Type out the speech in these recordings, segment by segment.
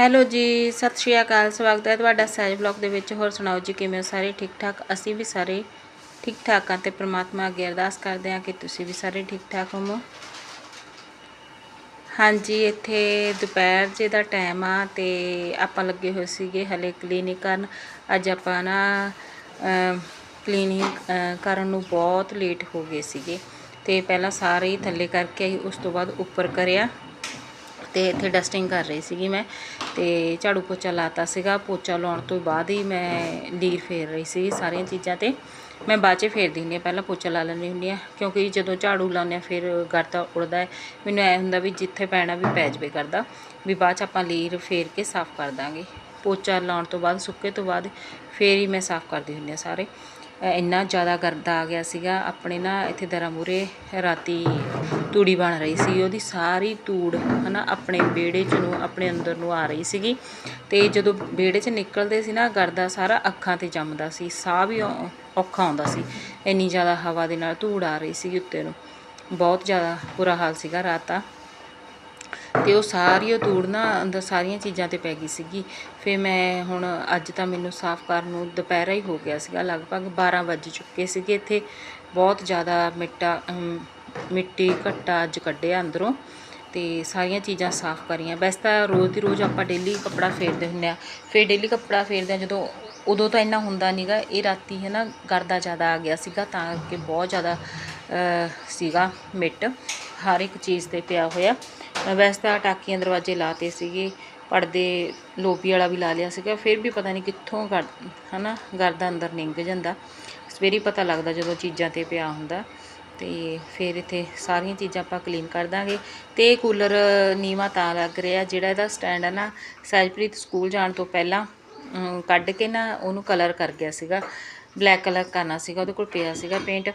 Hello ਜੀ, ਸਤਿ ਸ਼੍ਰੀ ਅਕਾਲ, ਸਵਾਗਤ ਹੈ ਤੁਹਾਡਾ ਸਹਿਜ ਬਲੌਗ ਦੇ ਵਿੱਚ। ਹੋਰ ਸੁਣਾਓ ਜੀ, ਕਿਵੇਂ ਹੋ ਸਾਰੇ ਠੀਕ ਠਾਕ ਅਸੀਂ ਵੀ ਸਾਰੇ ਠੀਕ ਠਾਕ ਹਾਂ ਤੇ ਪ੍ਰਮਾਤਮਾ ਅੱਗੇ ਅਰਦਾਸ ਕਰਦੇ ਹਾਂ ਕਿ ਤੁਸੀਂ ਵੀ ਸਾਰੇ ਠੀਕ ਠਾਕ ਹੋਵੋ। ਹਾਂਜੀ, ਇੱਥੇ ਦੁਪਹਿਰ ਜੇ ਦਾ ਟਾਈਮ ਆ ਤੇ ਆਪਾਂ ਲੱਗੇ ਹੋਏ ਸੀਗੇ ਹਲੇ ਕਲੀਨਿਕ ਕਰਨ। ਅੱਜ ਆਪਾਂ ਨਾ ਕਲੀਨਿਕ ਕਰਨ ਨੂੰ ਬਹੁਤ ਲੇਟ ਹੋ ਗਏ ਸੀਗੇ ਤੇ ਪਹਿਲਾਂ ਸਾਰੇ ਹੀ ਥੱਲੇ ਕਰਕੇ ਆਈ ਉਸ ਤੋਂ ਬਾਅਦ ਉੱਪਰ ਕਰਿਆ। ਤੇ ਇੱਥੇ ਡਸਟਿੰਗ ਕਰ ਰਹੀ ਸੀਗੀ ਮੈਂ ਤੇ ਝਾੜੂ ਪੋਚਾ ਲਾਤਾ ਸੀਗਾ। ਪੋਚਾ ਲਾਉਣ ਤੋਂ ਬਾਅਦ ਹੀ ਮੈਂ ਲੀਰ ਫੇਰ ਰਹੀ ਸੀ ਸਾਰੀਆਂ ਚੀਜ਼ਾਂ ਤੇ। ਮੈਂ ਬਾਅਦ 'ਚ ਫੇਰਦੀ ਹੁੰਦੀ ਹਾਂ, ਪਹਿਲਾਂ ਪੋਚਾ ਲਾ ਲੈਂਦੀ ਹੁੰਦੀ ਹਾਂ, ਕਿਉਂਕਿ ਜਦੋਂ ਝਾੜੂ ਲਾਉਂਦੇ ਹਾਂ ਫਿਰ ਗਰਦਾ ਉੜਦਾ ਹੈ। ਮੈਨੂੰ ਐ ਹੁੰਦਾ ਵੀ ਜਿੱਥੇ ਪੈਣਾ ਵੀ ਪੈ ਜਾਵੇ ਕਰਦਾ ਵੀ ਬਾਅਦ 'ਚ ਆਪਾਂ ਲੀਰ ਫੇਰ ਕੇ ਸਾਫ਼ ਕਰ ਦਾਂਗੇ। ਪੋਚਾ ਲਾਉਣ ਤੋਂ ਬਾਅਦ, ਸੁੱਕੇ ਤੋਂ ਬਾਅਦ ਫੇਰ ਹੀ ਮੈਂ ਸਾਫ਼ ਕਰਦੀ ਹੁੰਦੀ ਹਾਂ ਸਾਰੇ। ਇੰਨਾ ਜ਼ਿਆਦਾ ਗਰਦਾ ਆ ਗਿਆ ਸੀਗਾ, ਆਪਣੇ ਨਾ ਇੱਥੇ ਦਰਾਂ ਮੂਰੇ ਰਾਤੀ ਤੂੜੀ ਬਣ ਰਹੀ ਸੀ, ਉਹਦੀ ਸਾਰੀ ਤੂੜ ਨਾ ਆਪਣੇ ਵਿਹੜੇ 'ਚ ਨੂੰ, ਆਪਣੇ ਅੰਦਰ ਨੂੰ ਆ ਰਹੀ ਸੀਗੀ ਅਤੇ ਜਦੋਂ ਵਿਹੜੇ 'ਚ ਨਿਕਲਦੇ ਸੀ ਨਾ ਗਰਦਾ ਸਾਰਾ ਅੱਖਾਂ ਤੇ ਜੰਮਦਾ ਸੀ, ਸਾਹ ਵੀ ਔਖਾ ਆਉਂਦਾ ਸੀ, ਇੰਨੀ ਜ਼ਿਆਦਾ ਹਵਾ ਦੇ ਨਾਲ ਧੂੜ ਆ ਰਹੀ ਸੀਗੀ ਉੱਤੇ ਨੂੰ। ਬਹੁਤ ਜ਼ਿਆਦਾ ਬੁਰਾ ਹਾਲ ਸੀਗਾ ਰਾਤ ਦਾ। ਅਤੇ ਉਹ ਸਾਰੀ ਉਹ ਧੂੜ ਨਾ ਅੰਦਰ ਸਾਰੀਆਂ ਚੀਜ਼ਾਂ ਤੇ ਪੈ ਗਈ ਸੀਗੀ। ਫਿਰ ਮੈਂ ਹੁਣ ਅੱਜ ਤਾਂ ਮੈਨੂੰ ਸਾਫ਼ ਕਰਨ ਨੂੰ ਦੁਪਹਿਰਾ ਹੀ ਹੋ ਗਿਆ ਸੀਗਾ, ਲਗਭਗ 12 ਵੱਜ ਚੁੱਕੇ ਸੀਗੇ ਇੱਥੇ। ਬਹੁਤ ਜ਼ਿਆਦਾ ਮਿੱਟਾ ਮਿੱਟੀ ਘੱਟਾ ਅੱਜ ਕੱਢਿਆ ਅੰਦਰੋਂ ਤੇ ਸਾਰੀਆਂ ਚੀਜ਼ਾਂ ਸਾਫ਼ ਕਰੀਆਂ। ਵੈਸੇ ਤਾਂ ਰੋਜ਼ ਦੀ ਰੋਜ਼ ਆਪਾਂ ਡੇਲੀ ਕੱਪੜਾ ਫੇਰਦੇ ਹੁੰਦੇ ਆ ਫਿਰ ਡੇਲੀ ਕੱਪੜਾ ਫੇਰਦੇ ਆ ਜਦੋਂ, ਉਦੋਂ ਤਾਂ ਇੰਨਾ ਹੁੰਦਾ ਨਹੀਂਗਾ ਇਹ ਰਾਤੀ ਹੈ ਨਾ ਗਰਦਾ ਜ਼ਿਆਦਾ ਆ ਗਿਆ ਸੀਗਾ ਤਾਂ ਕਿ ਬਹੁਤ ਜ਼ਿਆਦਾ ਸੀਗਾ ਮਿੱਟ। ਹਰ ਇੱਕ ਚੀਜ਼ ਤੇ ਪਿਆ ਹੋਇਆ। ਵੈਸੇ ਤਾਂ ਟਾਕੀਆਂ ਦਰਵਾਜ਼ੇ ਲਾਤੇ ਸੀਗੇ, ਪਰਦੇ ਲੋਬੀ ਵਾਲਾ ਵੀ ਲਾ ਲਿਆ ਸੀਗਾ, ਫਿਰ ਵੀ ਪਤਾ ਨਹੀਂ ਕਿੱਥੋਂ ਗਰ ਹਨਾ ਦਾ ਅੰਦਰ ਨਿੰਗ ਜਾਂਦਾ। ਸਵੇਰੇ ਪਤਾ ਲੱਗਦਾ ਜਦੋਂ ਚੀਜ਼ਾਂ ਤੇ ਪਿਆ ਹੁੰਦਾ, ਤੇ ਫਿਰ ਇੱਥੇ ਸਾਰੀਆਂ ਚੀਜ਼ਾਂ ਆਪਾਂ ਕਲੀਨ ਕਰ ਦਾਂਗੇ। ਤੇ ਇਹ ਕੂਲਰ ਨੀਵਾ ਤਾਂ ਲੱਗ ਰਿਹਾ, ਜਿਹੜਾ ਇਹਦਾ ਸਟੈਂਡ ਹੈ ਨਾ, ਸਹਿਜਪ੍ਰੀਤ ਸਕੂਲ ਜਾਣ ਤੋਂ ਪਹਿਲਾਂ ਕੱਢ ਕੇ ਨਾ ਉਹਨੂੰ ਕਲਰ ਕਰ ਗਿਆ ਸੀਗਾ। ਬਲੈਕ ਕਲਰ ਕਰਨਾ ਸੀਗਾ, ਉਹਦੇ ਕੋਲ ਪਿਆ ਸੀਗਾ ਪੇਂਟ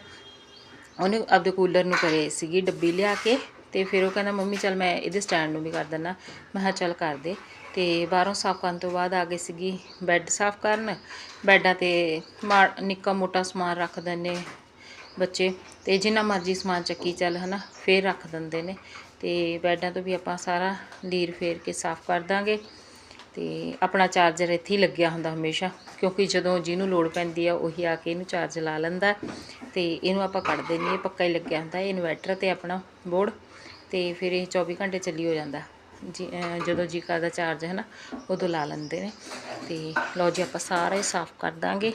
ਉਹਨੇ ਆਪਦੇ ਕੂਲਰ ਨੂੰ ਕਰੇ ਸੀਗੀ ਡੱਬੀ ਲਿਆ ਕੇ ਤੇ ਫਿਰ ਉਹ ਕਹਿੰਦਾ, ਮੰਮੀ, ਚੱਲ ਮੈਂ ਇਹਦੇ ਸਟੈਂਡ ਨੂੰ ਵੀ ਕਰ ਦਿੰਦਾ ਮੈਂ ਕਿਹਾ, ਚੱਲ ਕਰ ਦੇ। ਤੇ ਬਾਹਰੋਂ ਸਾਫ਼ ਕਰਨ ਤੋਂ ਬਾਅਦ ਆ ਗਈ ਸੀਗੀ ਬੈੱਡ ਸਾਫ਼ ਕਰਨ। ਬੈੱਡਾਂ ਤੇ ਮਾ- ਨਿੱਕਾ ਮੋਟਾ ਸਮਾਨ ਰੱਖ ਦਿੰਦੇ ਬੱਚੇ ਤੇ ਜਿੰਨਾ ਮਰਜ਼ੀ ਸਮਾਨ ਚੱਕੀ ਚੱਲ, ਹਨਾ, ਫੇਰ ਰੱਖ ਦਿੰਦੇ ਨੇ। ਤੇ ਬੈੱਡਾਂ ਤੋਂ ਵੀ ਆਪਾਂ ਸਾਰਾ ਲੀਰ ਫੇਰ ਕੇ ਸਾਫ਼ ਕਰ ਦਾਂਗੇ। ਤੇ ਆਪਣਾ ਚਾਰਜਰ ਇੱਥੇ ਹੀ ਲੱਗਿਆ ਹੁੰਦਾ ਹਮੇਸ਼ਾ, ਕਿਉਂਕਿ ਜਦੋਂ ਜਿਹਨੂੰ ਲੋੜ ਪੈਂਦੀ ਆ, ਉਹੀ ਆ ਕੇ ਇਹਨੂੰ ਚਾਰਜ ਲਾ ਲੈਂਦਾ। ਤੇ ਇਹਨੂੰ ਆਪਾਂ ਕੱਢ ਨਹੀਂ ਇਹ ਪੱਕਾ ਹੀ ਲੱਗਿਆ ਹੁੰਦਾ, ਇਹ ਇਨਵਰਟਰ ਤੇ ਆਪਣਾ ਬੋਰਡ। ਅਤੇ ਫਿਰ ਇਹ 24 ਘੰਟੇ ਚੱਲੀ ਹੋ ਜਾਂਦਾ। ਜੀ ਜਦੋਂ ਜੀ ਕਰਦਾ ਚਾਰਜ ਹੈ ਨਾ ਉਦੋਂ ਲਾ ਲੈਂਦੇ ਨੇ। ਤੇ ਲਓ ਜੀ, ਆਪਾਂ ਸਾਰਾ ਹੀ ਸਾਫ਼ ਕਰ ਦਾਂਗੇ।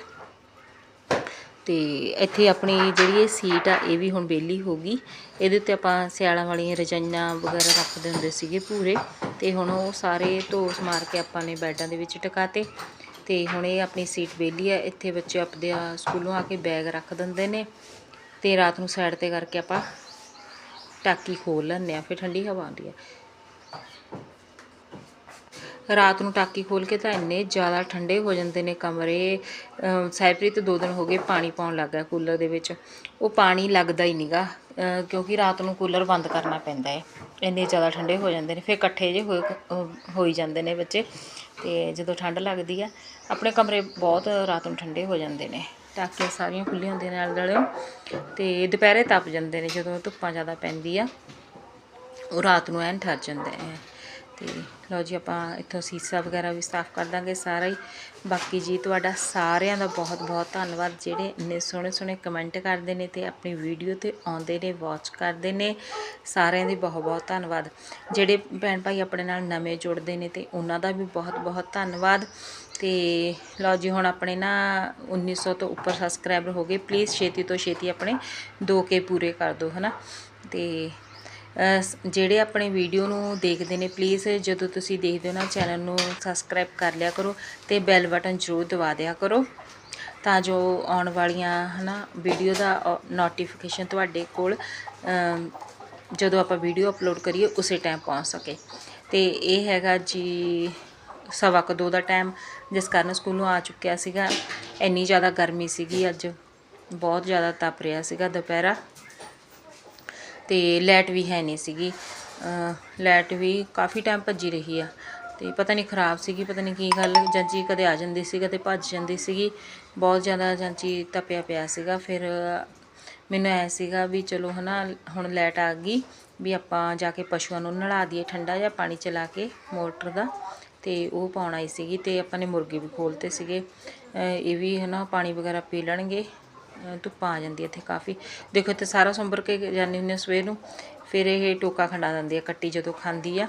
ਤੇ ਇੱਥੇ ਆਪਣੀ ਜਿਹੜੀ ਇਹ ਸੀਟ ਆ, ਇਹ ਵੀ ਹੁਣ ਬੇਲੀ ਹੋ ਗਈ। ਇਹਦੇ ਉੱਤੇ ਆਪਾਂ ਸਿਆਲਾਂ ਵਾਲੀਆਂ ਰਜਾਈਆਂ ਵਗੈਰਾ ਰੱਖਦੇ ਹੁੰਦੇ ਸੀਗੇ ਪੂਰੇ। ਤੇ ਹੁਣ ਉਹ ਸਾਰੇ ਧੋਸ ਮਾਰ ਕੇ ਆਪਾਂ ਨੇ ਬੈੱਡਾਂ ਦੇ ਵਿੱਚ ਟਿਕਾਤੇ। ਤੇ ਹੁਣ ਇਹ ਆਪਣੀ ਸੀਟ ਬੇਲੀ ਆ। ਇੱਥੇ ਬੱਚੇ ਆਪਦੇ ਸਕੂਲੋਂ ਆ ਕੇ ਬੈਗ ਰੱਖ ਦਿੰਦੇ ਨੇ। ਤੇ ਰਾਤ ਨੂੰ ਸਾਈਡ ਤੇ ਕਰਕੇ ਆਪਾਂ ਟਾਕੀ ਖੋਲ ਲੈਂਦੇ ਆ ਫਿਰ ਠੰਡੀ ਹਵਾ ਆਉਂਦੀ ਹੈ। ਰਾਤ ਨੂੰ ਟਾਕੀ ਖੋਲ ਕੇ ਤਾਂ ਇੰਨੇ ਜ਼ਿਆਦਾ ਠੰਡੇ ਹੋ ਜਾਂਦੇ ਨੇ ਕਮਰੇ। ਅਮ ਸਾਈਪ੍ਰੀਤ ਦੋ ਦਿਨ ਹੋ ਗਏ ਪਾਣੀ ਪਾਉਣ ਲੱਗ ਕੂਲਰ ਦੇ ਵਿੱਚ। ਉਹ ਪਾਣੀ ਲੱਗਦਾ ਹੀ ਨਹੀਂਗਾ ਕਿਉਂਕਿ ਰਾਤ ਨੂੰ ਕੂਲਰ ਬੰਦ ਕਰਨਾ ਪੈਂਦਾ ਹੈ। ਇੰਨੇ ਜ਼ਿਆਦਾ ਠੰਡੇ ਹੋ ਜਾਂਦੇ ਨੇ, ਫਿਰ ਇਕੱਠੇ ਜੇ ਹੋਏ ਹੋਈ ਜਾਂਦੇ ਨੇ ਬੱਚੇ। ਤੇ ਜਦੋਂ ਠੰਡ ਲੱਗਦੀ ਆ ਆਪਣੇ ਕਮਰੇ ਬਹੁਤ ਰਾਤ ਨੂੰ ਠੰਡੇ ਹੋ ਜਾਂਦੇ ਨੇ। ਟਾਕੀਆਂ ਸਾਰੀਆਂ ਖੁੱਲੀਆਂ ਹੁੰਦੀਆਂ ਨਾਲ ਦਲਿਓ ਤੇ ਦੁਪਹਿਰੇ ਤਪ ਜਾਂਦੇ ਨੇ ਜਦੋਂ ਧੁੱਪਾਂ ਜ਼ਿਆਦਾ ਪੈਂਦੀ ਆ ਉਹ ਰਾਤ ਨੂੰ ਐਨ ਠਰ ਜਾਂਦਾ ਹੈ ਤੇ ਲਓ ਜੀ ਆਪਾਂ ਇੱਥੋਂ ਸੀਸਾ ਵਗੈਰਾ ਵੀ ਸਾਫ਼ ਕਰ ਦਾਂਗੇ ਸਾਰਾ ਹੀ। ਬਾਕੀ ਜੀ ਤੁਹਾਡਾ ਸਾਰਿਆਂ ਦਾ ਬਹੁਤ ਬਹੁਤ ਧੰਨਵਾਦ। ਜਿਹੜੇ ਇੰਨੇ ਸੋਹਣੇ ਸੋਹਣੇ ਕਮੈਂਟ ਕਰਦੇ ਨੇ ਤੇ ਆਪਣੀ ਵੀਡੀਓ ਤੇ ਆਉਂਦੇ ਨੇ ਵਾਚ ਕਰਦੇ ਨੇ, ਸਾਰਿਆਂ ਦੀ ਬਹੁਤ ਬਹੁਤ ਧੰਨਵਾਦ। ਜਿਹੜੇ ਭੈਣ ਭਾਈ ਆਪਣੇ ਨਾਲ ਨਵੇਂ ਜੁੜਦੇ ਨੇ ਤੇ ਉਹਨਾਂ ਦਾ ਵੀ ਬਹੁਤ ਬਹੁਤ ਧੰਨਵਾਦ। ਤੇ ਲਓ ਜੀ ਹੁਣ ਆਪਣੇ ਨਾ 1900 ਤੋਂ ਉੱਪਰ ਸਬਸਕ੍ਰਾਈਬਰ ਹੋ ਗਏ। ਪਲੀਜ਼ ਛੇਤੀ ਤੋਂ ਛੇਤੀ ਆਪਣੇ 2k ਪੂਰੇ ਕਰ ਦਿਓ, ਹਨਾ? ਤੇ ਅਹ ਜਿਹੜੇ ਆਪਣੇ ਵੀਡੀਓ ਨੂੰ ਦੇਖਦੇ ਨੇ ਪਲੀਜ਼ ਜਦੋਂ ਤੁਸੀਂ ਦੇਖਦੇ ਹੋ ਨਾ ਚੈਨਲ ਨੂੰ ਸਬਸਕ੍ਰਾਈਬ ਕਰ ਲਿਆ ਕਰੋ ਤੇ ਬੈਲ ਬਟਨ ਜ਼ਰੂਰ ਦਬਾ ਦਿਆ ਕਰੋ ਤਾਂ ਜੋ ਆਉਣ ਵਾਲੀਆਂ, ਹਨਾ ਵੀਡੀਓ ਦਾ ਨੋਟੀਫਿਕੇਸ਼ਨ ਤੁਹਾਡੇ ਕੋਲ ਜਦੋਂ ਆਪਾਂ ਵੀਡੀਓ ਅਪਲੋਡ ਕਰੀਏ, ਉਸੇ ਟਾਈਮ ਪਹੁੰਚ ਸਕੇ। ਤੇ ਇਹ ਹੈਗਾ ਜੀ ਸਵਾ ਕੁ ਦੋ ਦਾ ਟਾਈਮ ਜਿਸ ਕਾਰਨ ਸਕੂਲੋਂ ਆ ਚੁੱਕਿਆ ਸੀਗਾ। ਇੰਨੀ ਜ਼ਿਆਦਾ ਗਰਮੀ ਸੀਗੀ ਅੱਜ, ਬਹੁਤ ਜ਼ਿਆਦਾ ਤਪ ਰਿਹਾ ਸੀਗਾ ਦੁਪਹਿਰਾ। ਅਤੇ ਲਾਈਟ ਵੀ ਹੈ ਨਹੀਂ ਸੀਗੀ। ਲਾਈਟ ਵੀ ਕਾਫੀ ਟਾਈਮ ਭੱਜੀ ਰਹੀ ਆ ਅਤੇ ਪਤਾ ਨਹੀਂ ਖਰਾਬ ਸੀਗੀ, ਪਤਾ ਨਹੀਂ ਕੀ ਗੱਲ ਜਾਂਚੀ ਕਦੇ ਆ ਜਾਂਦੀ ਸੀ, ਕਦੇ ਭੱਜ ਜਾਂਦੀ ਸੀਗੀ। ਬਹੁਤ ਜ਼ਿਆਦਾ ਜਾਂਚੀ ਤਪਿਆ ਪਿਆ ਸੀਗਾ। ਫਿਰ ਮੈਨੂੰ ਐ ਸੀਗਾ ਵੀ ਚਲੋ ਹਨਾ, ਹੁਣ ਲਾਈਟ ਆ ਗਈ ਵੀ ਆਪਾਂ ਜਾ ਕੇ ਪਸ਼ੂਆਂ ਨੂੰ ਨਲਾ ਦਈਏ ਠੰਡਾ ਜਿਹਾ ਪਾਣੀ ਚਲਾ ਕੇ ਮੋਟਰ ਦਾ ਤੇ ਉਹ ਪਾਉਣ ਆਈ ਸੀਗੀ ਤੇ ਆਪਾਂ ਨੇ ਮੁਰਗੇ ਵੀ ਖੋਲਤੇ ਸੀਗੇ। ਇਹ ਵੀ ਹਨਾ ਪਾਣੀ ਵਗੈਰਾ ਪੀ ਲੈਣਗੇ। ਧੁੱਪਾਂ ਆ ਜਾਂਦੀ ਇੱਥੇ ਕਾਫੀ। ਦੇਖੋ ਇੱਥੇ ਸਾਰਾ ਸੰਭਰ ਕੇ ਜਾਂਦੇ ਹੁੰਦੇ ਆ ਸਵੇਰ ਨੂੰ। ਫਿਰ ਇਹ ਟੋਕਾ ਖੰਡਾ ਦਿੰਦੀ ਆ ਕੱਟੀ ਜਦੋਂ ਖਾਂਦੀ ਆ।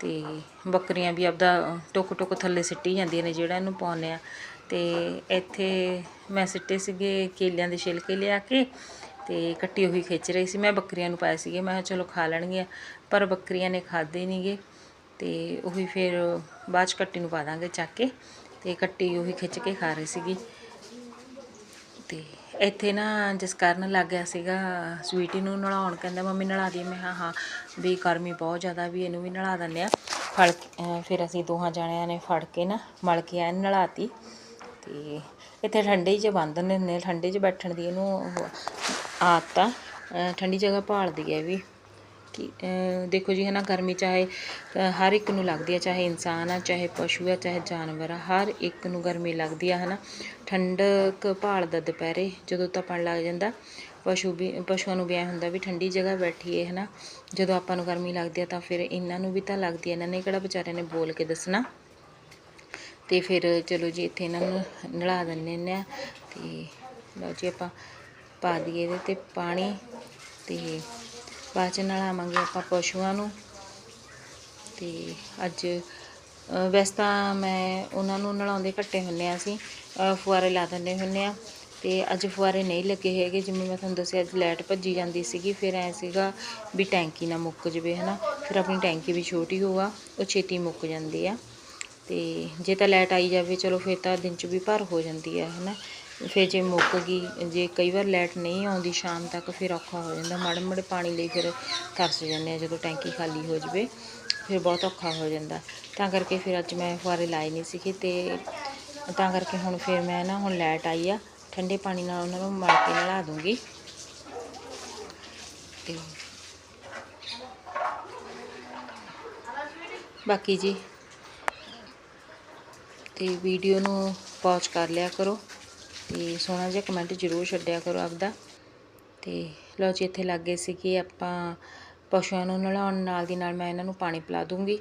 ਤੇ ਬੱਕਰੀਆਂ ਵੀ ਆਪਦਾ ਟੁੱਕ ਟੁੱਕ ਥੱਲੇ ਸਿੱਟੀ ਜਾਂਦੀਆਂ ਨੇ ਜਿਹੜਾ ਇਹਨੂੰ ਪਾਉਂਦੇ ਆ। ਤੇ ਇੱਥੇ ਮੈਂ ਸਿੱਟੇ ਸੀਗੇ ਕੇਲਿਆਂ ਦੇ ਛਿਲਕੇ ਲਿਆ ਕੇ ਤੇ ਕੱਟੀ ਉਹੀ ਖਿੱਚ ਰਹੀ ਸੀ। ਮੈਂ ਬੱਕਰੀਆਂ ਨੂੰ ਪਾਏ ਸੀਗੇ। ਮੈਂ ਚਲੋ ਖਾ ਲੈਣਗੀਆਂ। ਪਰ ਬੱਕਰੀਆਂ ਨੇ ਖਾਦੇ ਨਹੀਂਗੇ ਤੇ ਉਹੀ ਫਿਰ ਬਾਅਦ ਚ ਕੱਟੀ ਨੂੰ ਪਾ ਦਾਂਗੇ ਚੱਕ ਕੇ। ਤੇ ਕੱਟੀ ਉਹੀ ਖਿੱਚ ਕੇ ਖਾ ਰਹੀ ਸੀਗੀ। ਤੇ ਇੱਥੇ ਨਾ ਜਿਸ ਕਾਰਨ ਲੱਗ ਗਿਆ ਸੀਗਾ ਸਵੀਟੀ ਨੂੰ ਨਲਾਉਣ ਕਹਿੰਦਾ, ਮੰਮੀ ਨਲਾ ਦੀ ਮੈਂ ਹਾਂ ਹਾਂ, ਵੀ ਗਰਮੀ ਬਹੁਤ ਜ਼ਿਆਦਾ, ਵੀ ਇਹਨੂੰ ਵੀ ਨਲਾ ਦਿੰਦੇ ਆ ਫੜ ਫਿਰ ਅਸੀਂ ਦੋਹਾਂ ਜਣਿਆਂ ਨੇ ਫੜ ਕੇ ਨਾ ਮਲ ਕੇ ਐਨ ਨਲਾਤੀ ਤੇ ਇੱਥੇ ਠੰਡੇ 'ਚ ਬੰਦ ਨੇ ਠੰਡੇ 'ਚ ਬੈਠਣ ਦੀ ਇਹਨੂੰ ਆਦਤ ਆ ਠੰਡੀ ਜਗ੍ਹਾ ਭਾਲਦੀ ਹੈ ਵੀ। ਕਿ ਦੇਖੋ ਜੀ, ਹੈ ਨਾ, ਗਰਮੀ ਚਾਹੇ ਹਰ ਇੱਕ ਨੂੰ ਲੱਗਦੀ ਹੈ ਚਾਹੇ ਇਨਸਾਨ ਆ, ਚਾਹੇ ਪਸ਼ੂ ਆ, ਚਾਹੇ ਜਾਨਵਰ ਆ, ਹਰ ਇੱਕ ਨੂੰ ਗਰਮੀ ਲੱਗਦੀ ਆ, ਹੈ ਨਾ। ਠੰਡਕ ਭਾਲਦਾ ਦੁਪਹਿਰੇ, ਜਦੋਂ ਤਪਣ ਲੱਗ ਜਾਂਦਾ, ਪਸ਼ੂ ਵੀ, ਪਸ਼ੂਆਂ ਨੂੰ ਵੀ ਐਂ ਹੁੰਦਾ ਵੀ ਠੰਡੀ ਜਗ੍ਹਾ ਬੈਠੀਏ, ਹੈ ਨਾ। ਜਦੋਂ ਆਪਾਂ ਨੂੰ ਗਰਮੀ ਲੱਗਦੀ ਆ, ਤਾਂ ਫਿਰ ਇਹਨਾਂ ਨੂੰ ਵੀ ਤਾਂ ਲੱਗਦੀ ਆ, ਇਹਨਾਂ ਨੇ ਕਿਹੜਾ ਵਿਚਾਰਿਆਂ ਨੇ ਬੋਲ ਕੇ ਦੱਸਣਾ। ਤੇ ਫਿਰ ਚਲੋ ਜੀ, ਇੱਥੇ ਇਹਨਾਂ ਨੂੰ ਨਲਾ ਦਿੰਦੇ ਨੇ ਤੇ ਲਓ ਜੀ, ਆਪਾਂ ਪਾ ਦਈਏ ਇਹਦੇ ਤੇ ਪਾਣੀ, ਤੇ ਬਾਅਦ ਚ ਨਲਾਵਾਂਗੇ ਆਪਾਂ ਪਸ਼ੂਆਂ ਨੂੰ। ਤੇ ਅੱਜ ਵੈਸੇ ਤਾਂ ਮੈਂ ਉਹਨਾਂ ਨੂੰ ਨਲਾਉਂਦੇ ਘੱਟੇ ਹੁੰਨੇ ਆ ਅਸੀਂ ਫੁਆਰੇ ਲਾ ਦਿੰਦੇ ਹੁੰਨੇ ਆ। ਤੇ ਅੱਜ ਫੁਆਰੇ ਨਹੀਂ ਲੱਗੇ ਹੈਗੇ, ਜਿਵੇਂ ਮੈਂ ਤੁਹਾਨੂੰ ਦੱਸਿਆ ਅੱਜ ਲਾਈਟ ਭੱਜੀ ਜਾਂਦੀ ਸੀਗੀ, ਫਿਰ ਐ ਸੀਗਾ ਵੀ ਟੈਂਕੀ ਨਾ ਮੁੱਕ ਜਵੇ, ਹਨਾ। ਫਿਰ ਆਪਣੀ ਟੈਂਕੀ ਵੀ ਛੋਟੀ ਹੋਆ, ਉਹ ਛੇਤੀ ਮੁੱਕ ਜਾਂਦੀ ਆ। ਤੇ ਜੇ ਤਾਂ ਲਾਈਟ ਆਈ ਜਾਵੇ, ਚਲੋ ਫਿਰ ਤਾਂ ਦਿਨ ਚ ਵੀ ਭਰ ਹੋ ਜਾਂਦੀ ਆ, ਹਨਾ। ਫਿਰ ਜੇ ਮੁੱਕ ਗਈ, ਜੇ ਕਈ ਵਾਰ ਲਾਈਟ ਨਹੀਂ ਆਉਂਦੀ ਸ਼ਾਮ ਤੱਕ, ਫਿਰ ਔਖਾ ਹੋ ਜਾਂਦਾ। ਮਾੜੇ ਮਾੜੇ ਪਾਣੀ ਲਈ ਫਿਰ ਤਰਸ ਜਾਂਦੇ ਆ ਜਦੋਂ ਟੈਂਕੀ ਖਾਲੀ ਹੋ ਜਵੇ, ਫਿਰ ਬਹੁਤ ਔਖਾ ਹੋ ਜਾਂਦਾ। ਤਾਂ ਕਰਕੇ ਫਿਰ ਅੱਜ ਮੈਂ ਫੁਆਰੇ ਲਾਏ ਨਹੀਂ ਸੀਗੇ ਤੇ ਤਾਂ ਕਰਕੇ ਹੁਣ ਫਿਰ ਮੈਂ ਨਾ, ਹੁਣ ਲਾਈਟ ਆਈ ਆ, ਠੰਡੇ ਪਾਣੀ ਨਾਲ ਉਹਨਾਂ ਨੂੰ ਮਲ ਕੇ ਨਲਾ ਦੂੰਗੀ। ਤੇ ਬਾਕੀ ਜੀ, ਤੇ ਵੀਡੀਓ ਨੂੰ ਪੌਜ਼ ਕਰ ਲਿਆ ਕਰੋ। ਤੇ ਸੋਹਣਾ ਜਿਹਾ ਕਮੈਂਟ ਜ਼ਰੂਰ ਛੱਡਿਆ ਕਰੋ ਆਪਦਾ। ਤੇ ਲਓ ਜੀ, ਇੱਥੇ ਲੱਗੇ ਸੀ ਕਿ ਆਪਾਂ ਪਸ਼ੂਆਂ ਨੂੰ ਨਲਾਉਣ ਨਾਲ ਦੀ ਨਾਲ ਮੈਂ ਇਹਨਾਂ ਨੂੰ ਪਾਣੀ ਪਿਲਾ ਦੂੰਗੀ।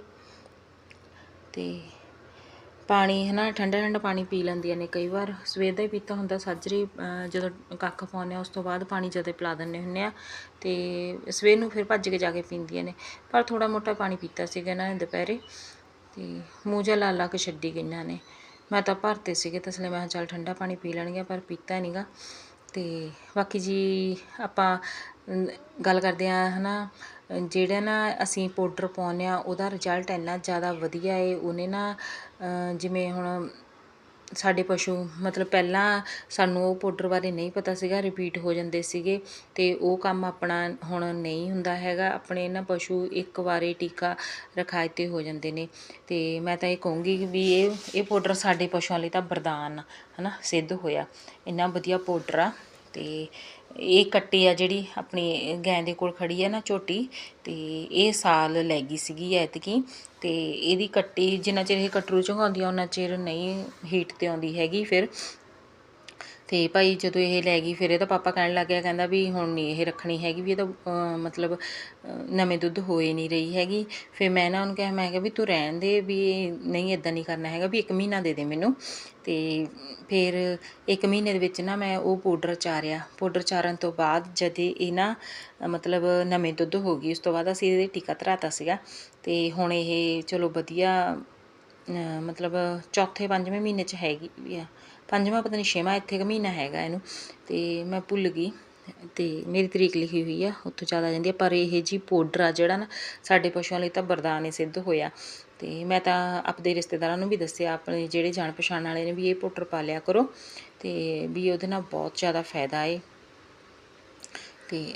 ਤੇ ਪਾਣੀ, ਹਨਾ, ਠੰਡਾ ਠੰਡਾ ਪਾਣੀ ਪੀ ਲੈਂਦੀਆਂ ਨੇ ਕਈ ਵਾਰ। ਸਵੇਰ ਦਾ ਹੀ ਪੀਤਾ ਹੁੰਦਾ ਸਾਜਰੇ ਜਦੋਂ ਕੱਖ ਪਾਉਂਦੇ ਆ ਉਸ ਤੋਂ ਬਾਅਦ ਪਾਣੀ ਜਦੋਂ ਪਿਲਾ ਦਿੰਦੇ ਹੁੰਦੇ ਆ ਤੇ ਸਵੇਰ ਨੂੰ ਫਿਰ ਭੱਜ ਕੇ ਜਾ ਕੇ ਪੀਂਦੀਆਂ ਨੇ। ਪਰ ਥੋੜਾ ਮੋਟਾ ਪਾਣੀ ਪੀਤਾ ਸੀਗਾ ਇਹਨਾਂ ਨੇ ਦੁਪਹਿਰੇ। ਤੇ ਮੂੰਹ ਜਿਹਾ ਲਾ ਲਾ ਕੇ ਛੱਡੀ ਗਈਆਂ ਨੇ। ਮੈਂ ਤਾਂ ਭਰਤੇ ਸੀਗੇ ਤਾਂ ਇਸ ਲਈ ਮੈਂ ਕਿਹਾ ਚੱਲ ਠੰਡਾ ਪਾਣੀ ਪੀ ਲੈਣਗੇ, ਪਰ ਪੀਤਾ ਨਹੀਂ ਗਾ ਅਤੇ ਬਾਕੀ ਜੀ ਆਪਾਂ ਗੱਲ ਕਰਦੇ ਹਾਂ ਹੈ ਨਾ ਜਿਹੜਾ ਨਾ ਅਸੀਂ ਪਾਊਡਰ ਪਾਉਂਦੇ ਹਾਂ, ਉਹਦਾ ਰਿਜ਼ਲਟ ਇੰਨਾ ਜ਼ਿਆਦਾ ਵਧੀਆ ਏ, ਉਹਨੇ ਨਾ ਜਿਵੇਂ ਹੁਣ ਸਾਡੇ ਪਸ਼ੂ, ਮਤਲਬ ਪਹਿਲਾਂ ਸਾਨੂੰ ਉਹ ਪਾਊਡਰ ਬਾਰੇ ਨਹੀਂ ਪਤਾ ਸੀਗਾ ਰਿਪੀਟ ਹੋ ਜਾਂਦੇ ਸੀਗੇ ਅਤੇ ਉਹ ਕੰਮ ਆਪਣਾ ਹੁਣ ਨਹੀਂ ਹੁੰਦਾ ਹੈਗਾ। ਆਪਣੇ ਨਾ ਪਸ਼ੂ ਇੱਕ ਵਾਰੀ ਟੀਕਾ ਰਖਾਏ ਤੇ ਹੋ ਜਾਂਦੇ ਨੇ। ਅਤੇ ਮੈਂ ਤਾਂ ਇਹ ਕਹੂੰਗੀ ਵੀ ਇਹ ਇਹ ਪਾਊਡਰ ਸਾਡੇ ਪਸ਼ੂਆਂ ਲਈ ਤਾਂ ਵਰਦਾਨ ਹੈ ਨਾ ਸਿੱਧ ਹੋਇਆ। ਇੰਨਾ ਵਧੀਆ ਪਾਊਡਰ ਆ ਅਤੇ ਇਹ ਕੱਟੀ ਆ ਜਿਹੜੀ ਆਪਣੀ ਗੈਂ ਦੇ ਕੋਲ ਖੜੀ ਆ ਨਾ ਝੋਟੀ, ਤੇ ਇਹ ਸਾਲ ਲੈ ਗਈ ਸੀਗੀ ਐਤਕੀ, ਤੇ ਇਹਦੀ ਕੱਟੀ ਜਿੰਨਾ ਚਿਰ ਇਹ ਕਟਰੂ ਚੰਗਾਉਂਦੀ ਆ, ਉਹਨਾਂ ਚਿਰ ਨਹੀਂ ਹੀਟ ਤੇ ਆਉਂਦੀ ਹੈਗੀ ਫਿਰ। ਤੇ ਭਾਈ ਜਦੋਂ ਇਹ ਲੈ ਗਈ, ਫਿਰ ਇਹਦਾ ਪਾਪਾ ਕਹਿਣ ਲੱਗ ਗਿਆ, ਕਹਿੰਦਾ ਵੀ ਹੁਣ ਨਹੀਂ ਇਹ ਰੱਖਣੀ ਹੈਗੀ ਵੀ ਇਹ ਤਾਂ ਮਤਲਬ ਨਵੇਂ ਦੁੱਧ ਹੋਏ ਨਹੀਂ ਰਹੀ ਹੈਗੀ। ਫਿਰ ਮੈਂ ਨਾ ਉਹਨੂੰ ਕਿਹਾ, ਮੈਂ ਕਿਹਾ ਵੀ ਤੂੰ ਰਹਿਣ ਦੇ ਵੀ ਨਹੀਂ ਇਦਾਂ ਨਹੀਂ ਕਰਨਾ ਹੈਗਾ, ਵੀ ਇੱਕ ਮਹੀਨਾ ਦੇ ਦੇ ਮੈਨੂੰ। ਤੇ ਫਿਰ ਇੱਕ ਮਹੀਨੇ ਦੇ ਵਿੱਚ ਨਾ ਮੈਂ ਉਹ ਪਾਊਡਰ ਚਾਰਿਆ। ਪਾਊਡਰ ਚਾਰਨ ਤੋਂ ਬਾਅਦ ਜਦ ਇਹ ਨਾ, ਮਤਲਬ, ਨਵੇਂ ਦੁੱਧ ਹੋ ਗਈ, ਉਸ ਤੋਂ ਬਾਅਦ ਅਸੀਂ ਇਹਦੇ ਟੀਕਾ ਧਰਾਤਾ ਸੀਗਾ। ਤੇ ਹੁਣ ਇਹ ਚਲੋ ਵਧੀਆ ਮਤਲਬ ਚੌਥੇ ਪੰਜਵੇਂ ਮਹੀਨੇ ਚ ਹੈਗੀ ਆ। ਪੰਜਵਾਂ ਪਤਾ ਨਹੀਂ ਛੇਵਾਂ ਇੱਥੇ ਕੁ ਮਹੀਨਾ ਹੈਗਾ ਇਹਨੂੰ, ਤੇ ਮੈਂ ਭੁੱਲ ਗਈ। ਤੇ ਮੇਰੀ ਤਰੀਕ ਲਿਖੀ ਹੋਈ ਆ, ਉੱਥੋਂ ਜ਼ਿਆਦਾ ਜਾਂਦੀ ਆ, ਪਰ ਇਹ ਜੀ ਪਾਊਡਰ ਆ ਜਿਹੜਾ ਨਾ, ਸਾਡੇ ਪਸ਼ੂਆਂ ਲਈ ਤਾਂ ਵਰਦਾਨ ਹੀ ਸਿੱਧ ਹੋਇਆ। ਤੇ ਮੈਂ ਤਾਂ ਆਪਦੇ ਰਿਸ਼ਤੇਦਾਰਾਂ ਨੂੰ ਵੀ ਦੱਸਿਆ, ਆਪਣੇ ਜਿਹੜੇ ਜਾਣ ਪਛਾਣ ਵਾਲੇ ਨੇ ਵੀ ਇਹ ਪਾਊਡਰ ਪਾ ਲਿਆ ਕਰੋ, ਤੇ ਵੀ ਉਹਦੇ ਨਾਲ ਬਹੁਤ ਜ਼ਿਆਦਾ ਫਾਇਦਾ ਏ। ਤੇ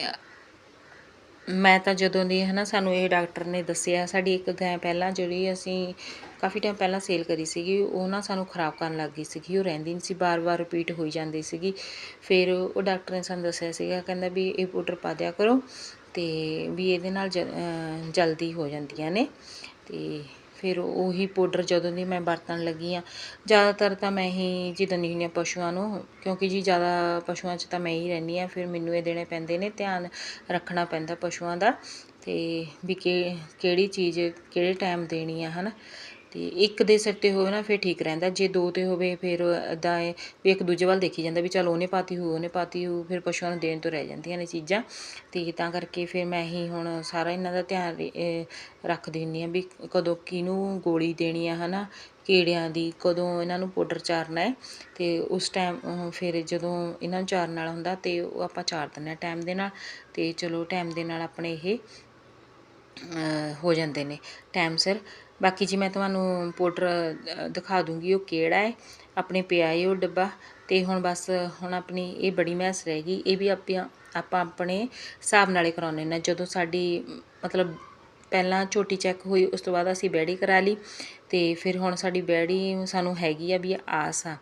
ਮੈਂ ਤਾਂ ਜਦੋਂ ਦੀ ਹੈ ਨਾ ਸਾਨੂੰ ਇਹ ਡਾਕਟਰ ਨੇ ਦੱਸਿਆ, ਸਾਡੀ ਇੱਕ ਗਾਂ ਪਹਿਲਾਂ ਜਿਹੜੀ ਅਸੀਂ ਕਾਫੀ ਟਾਈਮ ਪਹਿਲਾਂ ਸੇਲ ਕਰੀ ਸੀਗੀ, ਉਹ ਨਾ ਸਾਨੂੰ ਖਰਾਬ ਕਰਨ ਲੱਗ ਗਈ ਸੀਗੀ, ਉਹ ਰਹਿੰਦੀ ਨਹੀਂ ਸੀ, ਬਾਰ-ਬਾਰ ਰਿਪੀਟ ਹੋਈ ਜਾਂਦੀ ਸੀਗੀ। ਫਿਰ ਉਹ ਡਾਕਟਰ ਨੇ ਸਾਨੂੰ ਦੱਸਿਆ ਸੀਗਾ, ਕਹਿੰਦਾ ਵੀ ਇਹ ਪਾਊਡਰ ਪਾ ਦਿਆ ਕਰੋ ਅਤੇ ਵੀ ਇਹਦੇ ਨਾਲ ਜਲਦੀ ਹੋ ਜਾਂਦੀਆਂ ਨੇ ਅਤੇ ਫਿਰ ਉਹੀ ਪਾਊਡਰ ਜਦੋਂ ਦੀ ਮੈਂ ਵਰਤਣ ਲੱਗੀ ਆ ਜ਼ਿਆਦਾਤਰ ਤਾਂ ਮੈਂ ਹੀ ਜੀ ਦਿੰਦੀ ਹੁੰਦੀ ਹਾਂ ਪਸ਼ੂਆਂ ਨੂੰ, ਕਿਉਂਕਿ ਜੀ ਜ਼ਿਆਦਾ ਪਸ਼ੂਆਂ 'ਚ ਤਾਂ ਮੈਂ ਹੀ ਰਹਿੰਦੀ ਆ ਫਿਰ ਮੈਨੂੰ ਇਹ ਦੇਣੇ ਪੈਂਦੇ ਨੇ, ਧਿਆਨ ਰੱਖਣਾ ਪੈਂਦਾ ਪਸ਼ੂਆਂ ਦਾ ਅਤੇ ਵੀ ਕਿ ਕਿਹੜੀ ਚੀਜ਼ ਕਿਹੜੇ ਟਾਈਮ ਦੇਣੀ ਆ ਹੈ ਨਾ ਅਤੇ ਇੱਕ ਦੇ ਸਿਰ ਤੇ ਹੋਵੇ ਨਾ ਫਿਰ ਠੀਕ ਰਹਿੰਦਾ, ਜੇ ਦੋ ਤੇ ਹੋਵੇ ਫਿਰ ਇੱਦਾਂ ਹੈ ਵੀ ਇੱਕ ਦੂਜੇ ਵੱਲ ਦੇਖੀ ਜਾਂਦਾ ਵੀ ਚੱਲ ਉਹਨੇ ਪਾਤੀ ਹੋ ਉਹਨੇ ਪਾਤੀ ਹੋਊ, ਫਿਰ ਪਸ਼ੂਆਂ ਨੂੰ ਦੇਣ ਤੋਂ ਰਹਿ ਜਾਂਦੀਆਂ ਨੇ ਚੀਜ਼ਾਂ। ਅਤੇ ਤਾਂ ਕਰਕੇ ਫਿਰ ਮੈਂ ਹੀ ਹੁਣ ਸਾਰਾ ਇਹਨਾਂ ਦਾ ਧਿਆਨ ਰੱਖਦੀ ਹੁੰਦੀ ਹਾਂ ਵੀ ਕਦੋਂ ਕਿਹਨੂੰ ਗੋਲੀ ਦੇਣੀ ਆ ਹੈ ਨਾ ਕੀੜਿਆਂ ਦੀ ਕਦੋਂ ਇਹਨਾਂ ਨੂੰ ਪਾਊਡਰ ਚਾਰਨਾ ਹੈ ਅਤੇ ਉਸ ਟਾਈਮ ਫਿਰ ਜਦੋਂ ਇਹਨਾਂ ਨੂੰ ਚਾਰਨ ਵਾਲਾ ਹੁੰਦਾ ਤੇ ਉਹ ਆਪਾਂ ਚਾਰ ਦਿੰਦੇ ਹਾਂ ਟਾਈਮ ਦੇ ਨਾਲ। ਅਤੇ ਚਲੋ ਟਾਈਮ ਦੇ ਨਾਲ ਆਪਣੇ ਇਹ ਹੋ ਜਾਂਦੇ ਨੇ। ਟਾਈਮ ਸਿਰ ਬਾਕੀ ਜੀ ਮੈਂ ਤੁਹਾਨੂੰ ਪਾਊਡਰ ਦਿਖਾ ਦੂੰਗੀ ਉਹ ਕਿਹੜਾ ਹੈ, ਆਪਣੇ ਪਿਆ ਹੈ ਉਹ ਡੱਬਾ ਤੇ ਹੁਣ ਬਸ ਹੁਣ ਆਪਣੀ ਇਹ ਬੜੀ ਮੈਸ ਰਹਿ ਗਈ, ਇਹ ਵੀ ਆਪਾਂ ਆਪਾਂ ਆਪਣੇ ਹਿਸਾਬ ਨਾਲੇ ਕਰਾਉਂਦੇ ਨੇ, ਜਦੋਂ ਸਾਡੀ, ਮਤਲਬ ਪਹਿਲਾਂ ਛੋਟੀ ਚੈੱਕ ਹੋਈ, ਉਸ ਤੋਂ ਬਾਅਦ ਅਸੀਂ ਬੈੜੀ ਕਰਾ ਲਈ ਤੇ ਫਿਰ ਹੁਣ ਸਾਡੀ ਬੈੜੀ ਸਾਨੂੰ ਹੈਗੀ ਆ ਵੀ ਆਸ ਆ।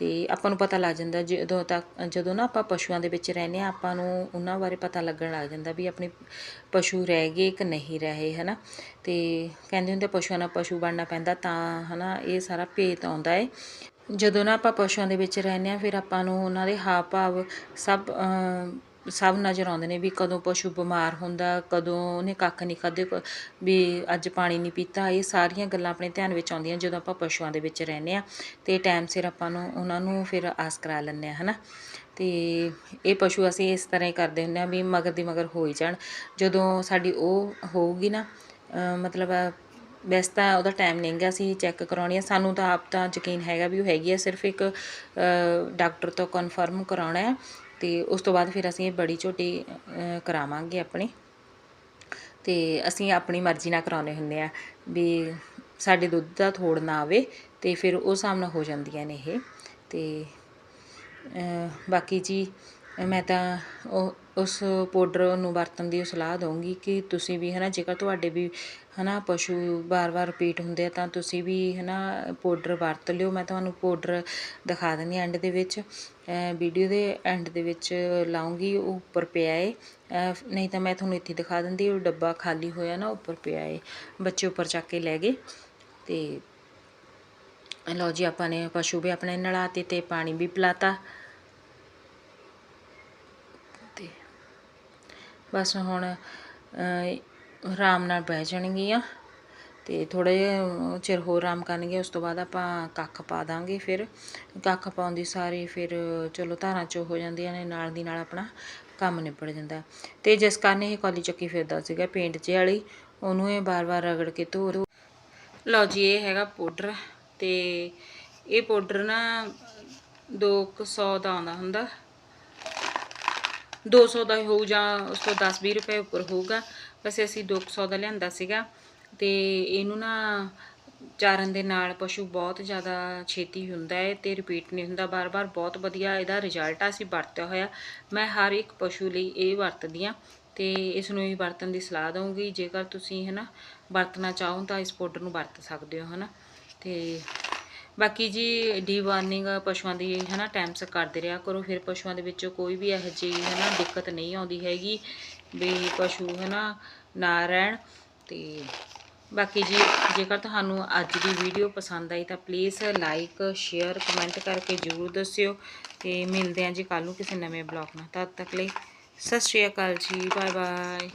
ਤੇ ਆਪਾਂ ਨੂੰ ਪਤਾ ਲੱਗ ਜਾਂਦਾ ਜਦੋਂ ਤੱਕ, ਜਦੋਂ ਨਾ ਆਪਾਂ ਪਸ਼ੂਆਂ ਦੇ ਵਿੱਚ ਰਹਿੰਦੇ ਆ ਆਪਾਂ ਨੂੰ ਉਹਨਾਂ ਬਾਰੇ ਪਤਾ ਲੱਗਣ ਲੱਗ ਜਾਂਦਾ ਵੀ ਆਪਣੇ ਪਸ਼ੂ ਰਹਿ ਗਏ ਕਿ ਨਹੀਂ ਰਹੇ, ਹਨਾ? ਤੇ ਕਹਿੰਦੇ ਹੁੰਦੇ ਪਸ਼ੂਆਂ ਨਾਲ ਪਸ਼ੂ ਬਣਨਾ ਪੈਂਦਾ ਤਾਂ, ਹਨਾ, ਇਹ ਸਾਰਾ ਭੇਤ ਆਉਂਦਾ ਏ। ਜਦੋਂ ਨਾ ਆਪਾਂ ਪਸ਼ੂਆਂ ਦੇ ਵਿੱਚ ਰਹਿੰਦੇ ਆ ਫਿਰ ਆਪਾਂ ਨੂੰ ਉਹਨਾਂ ਦੇ ਹਾਵ ਭਾਵ ਸਭ ਸਭ ਨਜ਼ਰ ਆਉਂਦੇ ਨੇ ਵੀ ਕਦੋਂ ਪਸ਼ੂ ਬਿਮਾਰ ਹੁੰਦਾ, ਕਦੋਂ ਉਹਨੇ ਕੱਖ ਨਹੀਂ ਖਾਧੇ ਕ- ਵੀ ਅੱਜ ਪਾਣੀ ਨਹੀਂ ਪੀਤਾ, ਇਹ ਸਾਰੀਆਂ ਗੱਲਾਂ ਆਪਣੇ ਧਿਆਨ ਵਿੱਚ ਆਉਂਦੀਆਂ ਜਦੋਂ ਆਪਾਂ ਪਸ਼ੂਆਂ ਦੇ ਵਿੱਚ ਰਹਿੰਦੇ ਹਾਂ। ਅਤੇ ਟਾਈਮ ਸਿਰ ਆਪਾਂ ਨੂੰ ਉਹਨਾਂ ਨੂੰ ਫਿਰ ਆਸ ਕਰਾ ਲੈਂਦੇ ਹਾਂ ਹੈ ਨਾ ਅਤੇ ਇਹ ਪਸ਼ੂ ਅਸੀਂ ਇਸ ਤਰ੍ਹਾਂ ਹੀ ਕਰਦੇ ਹੁੰਦੇ ਹਾਂ ਵੀ ਮਗਰ ਦੀ ਮਗਰ ਹੋ ਹੀ ਜਾਣ। ਜਦੋਂ ਸਾਡੀ ਉਹ ਹੋਊਗੀ ਨਾ ਮਤਲਬ ਵੈਸੇ ਤਾਂ ਉਹਦਾ ਟਾਈਮ ਨਹੀਂ ਗਾ ਅਸੀਂ ਚੈੱਕ ਕਰਾਉਣੀ ਆ। ਸਾਨੂੰ ਤਾਂ ਆਪ ਤਾਂ ਯਕੀਨ ਹੈਗਾ ਵੀ ਉਹ ਹੈਗੀ ਆ, ਸਿਰਫ ਇੱਕ ਡਾਕਟਰ ਤੋਂ ਕਨਫਰਮ ਕਰਾਉਣਾ ਹੈ ਤੇ ਉਸ ਤੋਂ ਬਾਅਦ ਫਿਰ ਅਸੀਂ ਇਹ ਬੜੀ ਝੋਟੀ ਕਰਾਵਾਂਗੇ ਆਪਣੀ। ਤੇ ਅਸੀਂ ਆਪਣੀ ਮਰਜ਼ੀ ਨਾਲ ਕਰਾਉਣੇ ਹੁੰਦੇ ਆ ਵੀ ਸਾਡੇ ਦੁੱਧ ਦਾ ਥੋੜ ਨਾ ਆਵੇ ਤੇ ਫਿਰ ਉਸ ਹਿਸਾਬ ਨਾਲ ਹੋ ਜਾਂਦੀਆਂ ਨੇ ਇਹ। ਤੇ ਬਾਕੀ ਜੀ, ਮੈਂ ਤਾਂ ਉਹ, ਉਸ ਪਾਊਡਰ ਨੂੰ ਵਰਤਣ ਦੀ ਸਲਾਹ ਦਊਂਗੀ ਕਿ ਤੁਸੀਂ ਵੀ ਹੈ ਨਾ ਜੇਕਰ ਤੁਹਾਡੇ ਵੀ ਹੈ ਨਾ ਪਸ਼ੂ ਵਾਰ-ਵਾਰ ਰਿਪੀਟ ਹੁੰਦੇ ਆ, ਤਾਂ ਤੁਸੀਂ ਵੀ ਹੈ ਨਾ ਪਾਊਡਰ ਵਰਤ ਲਿਓ। ਮੈਂ ਤੁਹਾਨੂੰ ਪਾਊਡਰ ਦਿਖਾ ਦਿੰਦੀ ਐਂਡ ਦੇ ਵਿੱਚ। ਵੀਡੀਓ ਦੇ ਐਂਡ ਦੇ ਵਿੱਚ ਲਾਉਂਗੀ, ਉਹ ਉੱਪਰ ਪਿਆ ਏ। ਨਹੀਂ ਤਾਂ ਮੈਂ ਤੁਹਾਨੂੰ ਇੱਥੇ ਦਿਖਾ ਦਿੰਦੀ ਉਹ ਡੱਬਾ ਖਾਲੀ ਹੋਇਆ ਨਾ, ਉੱਪਰ ਪਿਆ ਏ। ਬੱਚੇ ਉੱਪਰ ਚੱਕ ਕੇ ਲੈ ਗਏ। ਤੇ ਲਓ ਜੀ, ਆਪਾਂ ਨੇ ਪਸ਼ੂ ਵੀ ਆਪਣੇ ਨਲਾਤੇ ਤੇ ਪਾਣੀ ਵੀ ਪਿਲਾਤਾ। ਤੇ ਬਸ ਹੁਣ ਆਰਾਮ ਨਾਲ ਬਹਿ ਜਾਣਗੀਆਂ ਤੇ ਜਿਹਾ ਚਿਰ ਹੋਰ ਆਰਾਮ ਕਰਨਗੇ, ਉਸ ਤੋਂ ਬਾਅਦ ਆਪਾਂ ਕੱਖ ਪਾ ਦਾਂਗੇ ਫਿਰ। ਕੱਖ ਪਾਉਂਦੀ ਸਾਰੀ ਫਿਰ ਚਲੋ ਧਾਰਾਂ ਚੋ ਹੋ ਜਾਂਦੀਆਂ ਨੇ, ਨਾਲ ਦੀ ਨਾਲ ਆਪਣਾ ਕੰਮ ਨਿਬੜ ਜਾਂਦਾ। ਤੇ ਜਿਸ ਕਾਰਨ ਇਹ ਕੌਲੀ ਚੱਕੀ ਫਿਰਦਾ ਸੀਗਾ ਪੇਂਟ ਜੇ ਵਾਲੀ, ਉਹਨੂੰ ਇਹ ਬਾਰ-ਬਾਰ ਰਗੜ ਕੇ ਧੋ ਲਓ ਜੀ, ਇਹ ਹੈਗਾ ਪਾਊਡਰ ਤੇ ਇਹ ਪਾਊਡਰ ਨਾ 200 ਦਾ ਆਉਂਦਾ ਹੁੰਦਾ। 200 ਦਾ ਹੋਊ ਜਾਂ ਉਸ ਤੋਂ 10-20 ਰੁਪਏ ਉੱਪਰ ਹੋਊਗਾ। ਵੈਸੇ ਅਸੀਂ 200 ਦਾ ਲਿਆਂਦਾ ਸੀਗਾ ਤੇ ਇਹਨੂੰ ਨਾ ਚਾਰਨ ਦੇ ਨਾਲ ਪਸ਼ੂ ਬਹੁਤ ਜ਼ਿਆਦਾ ਛੇਤੀ ਹੁੰਦਾ ਹੈ ਤੇ ਰਿਪੀਟ ਨਹੀਂ ਹੁੰਦਾ, ਬਾਰ-ਬਾਰ ਬਹੁਤ ਵਧੀਆ ਇਹਦਾ ਰਿਜ਼ਲਟ ਆ, ਅਸੀਂ ਵਰਤਿਆ ਹੋਇਆ। ਮੈਂ ਹਰ ਇੱਕ ਪਸ਼ੂ ਲਈ ਇਹ ਵਰਤਦੀ ਆ ਤੇ ਇਸ ਨੂੰ ਵੀ ਵਰਤਣ ਦੀ ਸਲਾਹ ਦਊਂਗੀ। ਜੇਕਰ ਤੁਸੀਂ ਹਨਾ ਵਰਤਣਾ ਚਾਹੋ ਤਾਂ ਇਸ ਪਾਊਡਰ ਨੂੰ ਵਰਤ ਸਕਦੇ ਹੋ ਹਨਾ। ਤੇ ਬਾਕੀ ਜੀ ਡੀ ਵਾਰਨਿੰਗ ਪਸ਼ੂਆਂ ਦੀ ਹਨਾ ਟਾਈਮ ਸਿਰ ਕਰਦੇ ਰਿਹਾ ਕਰੋ, ਫਿਰ ਪਸ਼ੂਆਂ ਦੇ ਵਿੱਚੋਂ ਕੋਈ ਵੀ ਇਹੋ ਜਿਹੀ ਹਨਾ ਦਿੱਕਤ ਨਹੀਂ ਆਉਂਦੀ ਹੈਗੀ। ਵੀ ਪਸ਼ੂ, ਹਨਾ, ਨਾ ਰਹਿਣ। ਤੇ ਬਾਕੀ ਜੀ, ਜੇਕਰ ਤੁਹਾਨੂੰ ਅੱਜ ਦੀ ਵੀਡੀਓ ਪਸੰਦ ਆਈ ਤਾਂ ਪਲੀਜ਼ ਲਾਈਕ ਸ਼ੇਅਰ ਕਮੈਂਟ ਕਰਕੇ ਜਰੂਰ ਦੱਸਿਓ। ਤੇ ਮਿਲਦੇ ਹਾਂ ਜੀ ਕੱਲ ਨੂੰ ਕਿਸੇ ਨਵੇਂ ਬਲੌਗ ਨਾਲ। ਤਦ ਤੱਕ ਲਈ ਸਤਿ ਸ਼੍ਰੀ ਅਕਾਲ ਜੀ ਬਾਏ ਬਾਏ